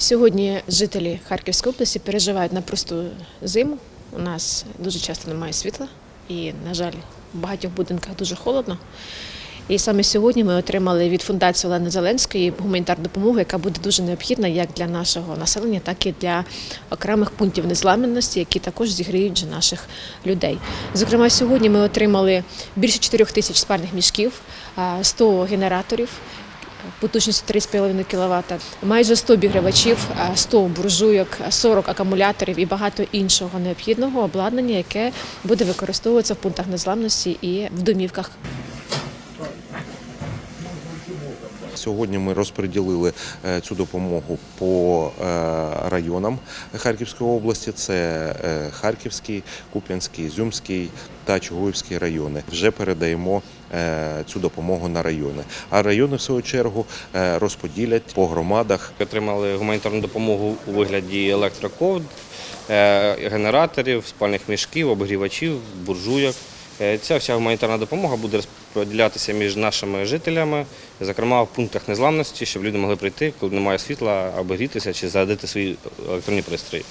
Сьогодні жителі Харківської області переживають на просту зиму. У нас дуже часто немає світла, і, на жаль, в багатьох будинках дуже холодно. І саме сьогодні ми отримали від фундації Олени Зеленської гуманітарну допомогу, яка буде дуже необхідна як для нашого населення, так і для окремих пунктів незламності, які також зігріють наших людей. Зокрема, сьогодні ми отримали більше 4 тисяч спальних мішків, 100 генераторів, потужністю 3,5 кВт, майже 100 обігрівачів, а, 100 буржуйок, 40 акумуляторів і багато іншого необхідного обладнання, яке буде використовуватися в пунктах незламності і в домівках. Сьогодні ми розподілили е, цю допомогу по е, районам Харківської області. Це е, Харківський, Куп'янський, Зюмський та Чугуївський райони. Вже передаємо е, цю допомогу на райони. А райони, в свою чергу, е, розподілять по громадах Отримали гуманітарну допомогу у вигляді електроковд, генераторів, спальних мішків, обігрівачів, буржуйок. Е, Ця вся гуманітарна допомога буде розподілятися між нашими жителями, зокрема в пунктах незламності, щоб люди могли прийти, коли немає світла, обігрітися чи зарядити свої електронні пристрої.